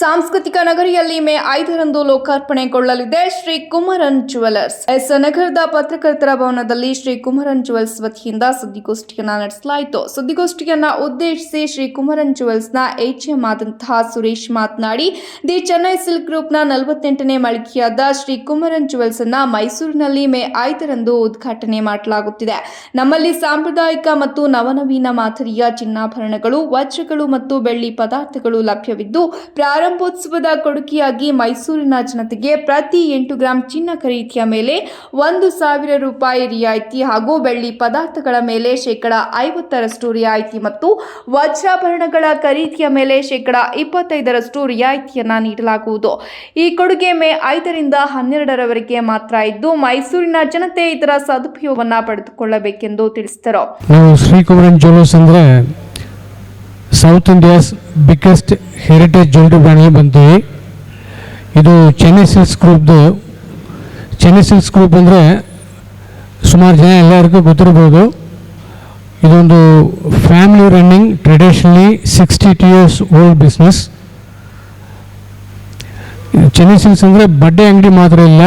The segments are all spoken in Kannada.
ಸಾಂಸ್ಕೃತಿಕ ನಗರಿಯಲ್ಲಿ ಮೇ ಐದರಂದು ಲೋಕಾರ್ಪಣೆಗೊಳ್ಳಲಿದೆ ಶ್ರೀ ಕುಮರನ್ ಜುವೆಲರ್ಸ್ ಎಸ್ ನಗರದ ಪತ್ರಕರ್ತರ ಭವನದಲ್ಲಿ ಶ್ರೀ ಕುಮಾರನ್ ಜುವೆಲ್ಸ್ ವತಿಯಿಂದ ಸುದ್ದಿಗೋಷ್ಠಿಯನ್ನ ನಡೆಸಲಾಯಿತು. ಸುದ್ದಿಗೋಷ್ಠಿಯನ್ನ ಉದ್ದೇಶಿಸಿ ಶ್ರೀ ಕುಮರನ್ ಜುವೆಲ್ಸ್ನ ಎಚ್ಎಂ ಆದಂತಹ ಸುರೇಶ್ ಮಾತನಾಡಿ, ದಿ ಚೆನ್ನೈ ಸಿಲ್ಕ್ ಗ್ರೂಪ್ನ ನಲವತ್ತೆಂಟನೇ ಮಳಿಗೆಯಾದ ಶ್ರೀ ಕುಮಾರನ್ ಜುವೆಲ್ಸ್ ಅನ್ನ ಮೈಸೂರಿನಲ್ಲಿ ಮೇ ಐದರಂದು ಉದ್ಘಾಟನೆ ಮಾಡಲಾಗುತ್ತಿದೆ. ನಮ್ಮಲ್ಲಿ ಸಾಂಪ್ರದಾಯಿಕ ಮತ್ತು ನವನವೀನ ಮಾದರಿಯ ಚಿನ್ನಾಭರಣಗಳು, ವಜ್ರಗಳು ಮತ್ತು ಬೆಳ್ಳಿ ಪದಾರ್ಥಗಳು ಲಭ್ಯವಿದ್ದು ಪ್ರಾರಂಭೋತ್ಸವದ ಕೊಡುಗೆಯಾಗಿ ಮೈಸೂರಿನ ಜನತೆಗೆ ಪ್ರತಿ ಎಂಟು ಗ್ರಾಂ ಚಿನ್ನ ಖರೀದಿಯ ಮೇಲೆ ಒಂದು ಸಾವಿರ ರೂಪಾಯಿ ರಿಯಾಯಿತಿ ಹಾಗೂ ಬೆಳ್ಳಿ ಪದಾರ್ಥಗಳ ಮೇಲೆ ಶೇಕಡ ಐವತ್ತರಷ್ಟು ರಿಯಾಯಿತಿ ಮತ್ತು ವಜ್ರಾಭರಣಗಳ ಖರೀದಿಯ ಮೇಲೆ ಶೇಕಡ ಇಪ್ಪತ್ತೈದರಷ್ಟು ರಿಯಾಯಿತಿಯನ್ನು ನೀಡಲಾಗುವುದು. ಈ ಕೊಡುಗೆ ಮೇ ಐದರಿಂದ ಹನ್ನೆರಡರವರೆಗೆ ಮಾತ್ರ ಇದ್ದು, ಮೈಸೂರಿನ ಜನತೆ ಇದರ ಸದುಪಯೋಗವನ್ನು ಪಡೆದುಕೊಳ್ಳಬೇಕೆಂದು ತಿಳಿಸಿದರು ನಾವು ಶ್ರೀಕುಮರನ್ ಜ್ಯುವೆಲರ್ಸ್ ಅಂದರೆ south India's biggest heritage jewellery ಬ್ರ್ಯಾಂಡಲ್ಲಿ ಬಂತೀವಿ ಇದು ಚೆನ್ನೈ ಸಿಲ್ಕ್ಸ್ ಗ್ರೂಪ್ದು ಚೆನ್ನೈ ಸಿಲ್ಕ್ಸ್ ಗ್ರೂಪ್ ಅಂದರೆ ಸುಮಾರು ಜನ ಎಲ್ಲರಿಗೂ ಗೊತ್ತಿರ್ಬೋದು ಇದೊಂದು family running traditionally sixty two years old business Chennai Silks ಅಂದರೆ ಬಡ್ಡೆ ಅಂಗಡಿ ಮಾತ್ರ ಇಲ್ಲ.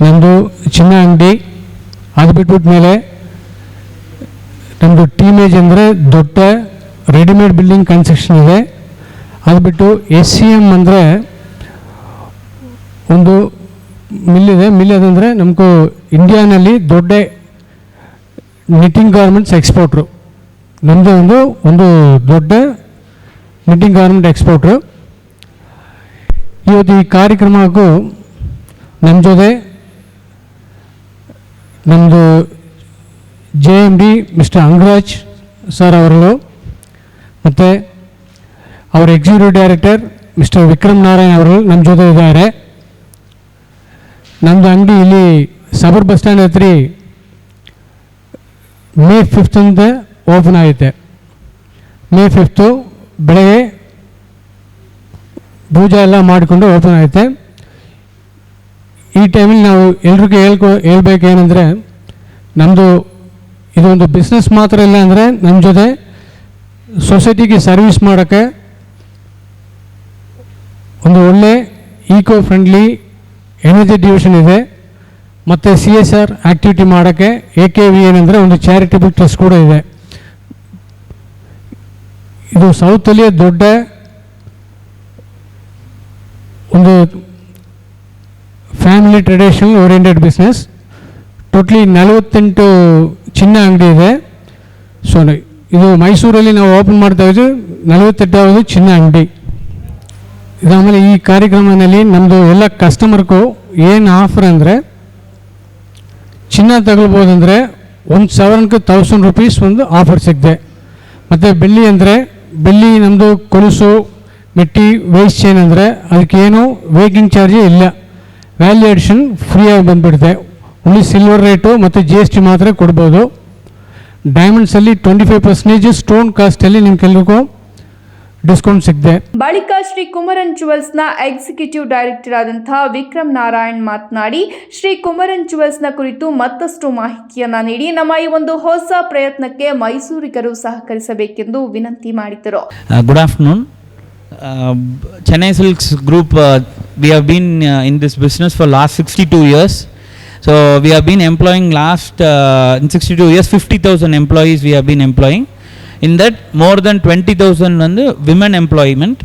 ನಮ್ಮದು ಚಿನ್ನ ಅಂಗಡಿ. ಅದು ಬಿಟ್ಬಿಟ್ಟ ಮೇಲೆ ನಮ್ಮದು ಟೀಮೇಜ್ ಅಂದರೆ ದೊಡ್ಡ ರೆಡಿಮೇಡ್ ಬಿಲ್ಡಿಂಗ್ ಕನ್ಸ್ಟ್ರಕ್ಷನ್ ಇದೆ. ಅದು ಬಿಟ್ಟು ಎಸ್ ಸಿ ಎಂ ಅಂದರೆ ಒಂದು ಮಿಲ್ ಇದೆ. ಮಿಲ್ ಅದಂದರೆ ನಮಗೂ ಇಂಡಿಯಾನಲ್ಲಿ ದೊಡ್ಡ ನಿಟ್ಟಿಂಗ್ ಗಾರ್ಮೆಂಟ್ಸ್ ಎಕ್ಸ್ಪೋರ್ಟ್ರು ನಮ್ಮದು ಒಂದು ಒಂದು ದೊಡ್ಡ ನಿಟ್ಟಿಂಗ್ ಗಾರ್ಮೆಂಟ್ ಎಕ್ಸ್ಪೋರ್ಟ್ರು ಇವತ್ತು ಈ ಕಾರ್ಯಕ್ರಮಕ್ಕೂ ನಮ್ಮ ಜೊತೆ ನಮ್ಮದು J M D mister Angaraj sir ಅವರು ಮತ್ತು ಅವರ executive director mister Vikram Narayan ಅವರು ನಮ್ಮ ಜೊತೆ ಇದ್ದಾರೆ. ನಮ್ಮದು ಅಂಗಡಿ ಇಲ್ಲಿ ಸಬರ್ ಬಸ್ ಸ್ಟ್ಯಾಂಡ್ ಹತ್ರ ಮೇ ಫಿಫ್ತಿಂದ ಓಪನ್ ಆಗುತ್ತೆ ಮೇ ಫಿಫ್ತು ಬೆಳಗ್ಗೆ ಪೂಜೆ ಎಲ್ಲ ಮಾಡಿಕೊಂಡು ಓಪನ್ ಆಗುತ್ತೆ ಈ ಟೈಮಲ್ಲಿ ನಾವು ಎಲ್ರಿಗೂ ಹೇಳ್ಕೊ ಹೇಳ್ಬೇಕೇನೆಂದರೆ ನಮ್ಮದು ಇದೊಂದು ಬಿಸ್ನೆಸ್ ಮಾತ್ರ ಇಲ್ಲ ಅಂದರೆ ನಮ್ಮ ಜೊತೆ ಸೊಸೈಟಿಗೆ ಸರ್ವಿಸ್ ಮಾಡೋಕ್ಕೆ ಒಂದು ಒಳ್ಳೆ ಈಕೋ ಫ್ರೆಂಡ್ಲಿ ಎನರ್ಜಿ ಡಿವಿಷನ್ ಇದೆ. ಮತ್ತು ಸಿ ಎಸ್ ಆರ್ ಆ್ಯಕ್ಟಿವಿಟಿ ಮಾಡೋಕ್ಕೆ ಎ ಕೆ ವಿ ಏನಂದರೆ ಒಂದು ಚಾರಿಟೇಬಲ್ ಟ್ರಸ್ಟ್ ಕೂಡ ಇದೆ. ಇದು ಸೌತಲ್ಲಿಯೇ ದೊಡ್ಡ ಒಂದು family traditional oriented business totally ನಲವತ್ತೆಂಟು ಚಿನ್ನ ಅಂಗಡಿ ಇದೆ. ಸೊ ಇದು ಮೈಸೂರಲ್ಲಿ ನಾವು ಓಪನ್ ಮಾಡ್ತಾ ಇದ್ದೀವಿ ನಲವತ್ತೆಂಟಾவது ಚಿನ್ನ ಅಂಗಡಿ. ಇದಾದಮೇಲೆ ಈ ಕಾರ್ಯಕ್ರಮದಲ್ಲಿ ನಮ್ಮದು ಎಲ್ಲ ಕಸ್ಟಮರ್ಗೂ ಏನು ಆಫರ್ ಅಂದರೆ, ಚಿನ್ನ ತಗೊಳ್ಬೋದಂದರೆ ಒಂದು ಸಾವಿರಕ್ಕೆ ತೌಸಂಡ್ ರುಪೀಸ್ ಒಂದು ಆಫರ್ ಸಿಕ್ಕಿದೆ ಮತ್ತು ಬೆಳ್ಳಿ ಅಂದರೆ, ಬೆಳ್ಳಿ ನಮ್ಮದು ಕೊಲುಸು, ಮೆಟ್ಟಿ ವೇಸ್ಟ್ ಚೈನ್ ಅಂದರೆ, ಅದಕ್ಕೇನು ವೇಕಿಂಗ್ ಚಾರ್ಜೇ ಇಲ್ಲ. ವ್ಯಾಲ್ಯೂ ಎಡಿಷನ್ ಫ್ರೀಯಾಗಿ ಬಂದುಬಿಡುತ್ತೆ. ಓನ್ಲಿ ಸಿಲ್ವರ್ ರೇಟು ಮತ್ತು ಜಿ ಎಸ್ ಟಿ ಮಾತ್ರ ಕೊಡ್ಬೋದು. ಡೈಮಂಡ್ಸಲ್ಲಿ ಟ್ವೆಂಟಿ ಫೈವ್ ಪರ್ಸೆಂಟೇಜ್ ಸ್ಟೋನ್ ಕಾಸ್ಟಲ್ಲಿ ನಿಮ್ಗೆಲ್ರಿಗೂ ಡಿಸ್ಕೌಂಟ್ ಸಿಗದೆ. ಬಳಿಕ ಶ್ರೀ ಕುಮರನ್ ಜುವೆಲ್ಸ್ನ ಎಕ್ಸಿಕ್ಯೂಟಿವ್ ಡೈರೆಕ್ಟರ್ ಆದಂತಹ ವಿಕ್ರಮ್ ನಾರಾಯಣ್ ಮಾತನಾಡಿ ಶ್ರೀ ಕುಮರನ್ ಜುವೆಲ್ಸ್ನ ಕುರಿತು ಮತ್ತಷ್ಟು ಮಾಹಿತಿಯನ್ನ ನೀಡಿ ನಮ್ಮ ಈ ಒಂದು ಹೊಸ ಪ್ರಯತ್ನಕ್ಕೆ ಮೈಸೂರಿಗರು ಸಹಕರಿಸಬೇಕೆಂದು ವಿನಂತಿ ಮಾಡಿದರು. Good afternoon Chennai silks group we have been in this business for last sixty business years last 62 years. So we have been employing last uh, in 62 years 50,000 employees we have been employing. In that more than 20,000 on women employment.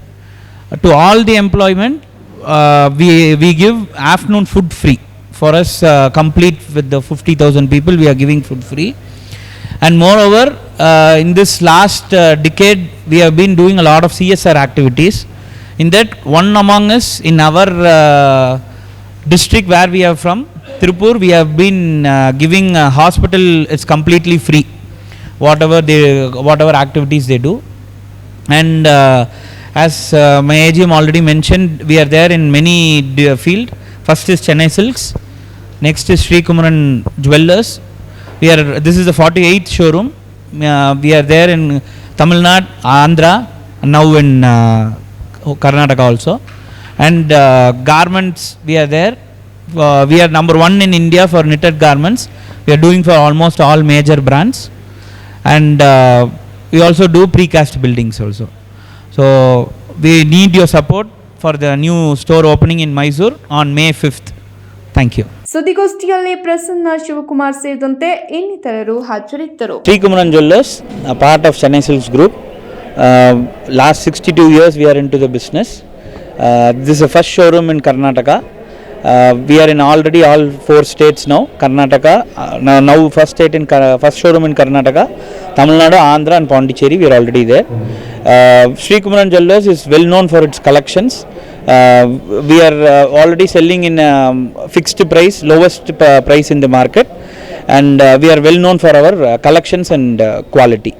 To all the employment, uh, we we give afternoon food free. For us, uh, complete with the 50,000 people, we are giving food free. And moreover, uh, in this last uh, decade, we have been doing a lot of CSR activities. In that, one among us in our uh, district where we are from, Tirupur, we have been uh, giving a hospital. It's completely free, whatever they, whatever activities they do. And uh, as uh, my AGM already mentioned, we are there in many d- field. First is Chennai Silks. Next is Sri Kumaran Jewelers. We are. This is the 48th showroom. Uh, we are there in Tamil Nadu, Andhra, and now in uh, Karnataka also. And uh, garments, we are there Uh, we are number one in India for knitted garments. We are doing for almost all major brands, and uh, we also do precast buildings also. So we need your support for the new store opening in Mysore on May 5th. Thank you. ಸುದ್ದಿಗೋಷ್ಠಿಯಲ್ಲಿ ಪ್ರಸನ್ನ ಶಿವಕುಮಾರ್ ಸೇರಿದಂತೆ ಇನ್ನಿತರರು ಹಾಜರಿದ್ದರು Sri Kumaran Jewellers, a part of Chennai Silks Group. Uh, last 62 years we are into the business. Uh, this is the uh, we are in already all four states now. Karnataka, uh, now, first state in first showroom in Karnataka, Tamil Nadu, Andhra, and Pondicherry. We are already there. Uh, Sri Kumaran Jewellers is well known for its collections. Uh, we are uh, already selling in um, fixed price, lowest price in the market, and uh, we are well known for our uh, collections and uh, quality.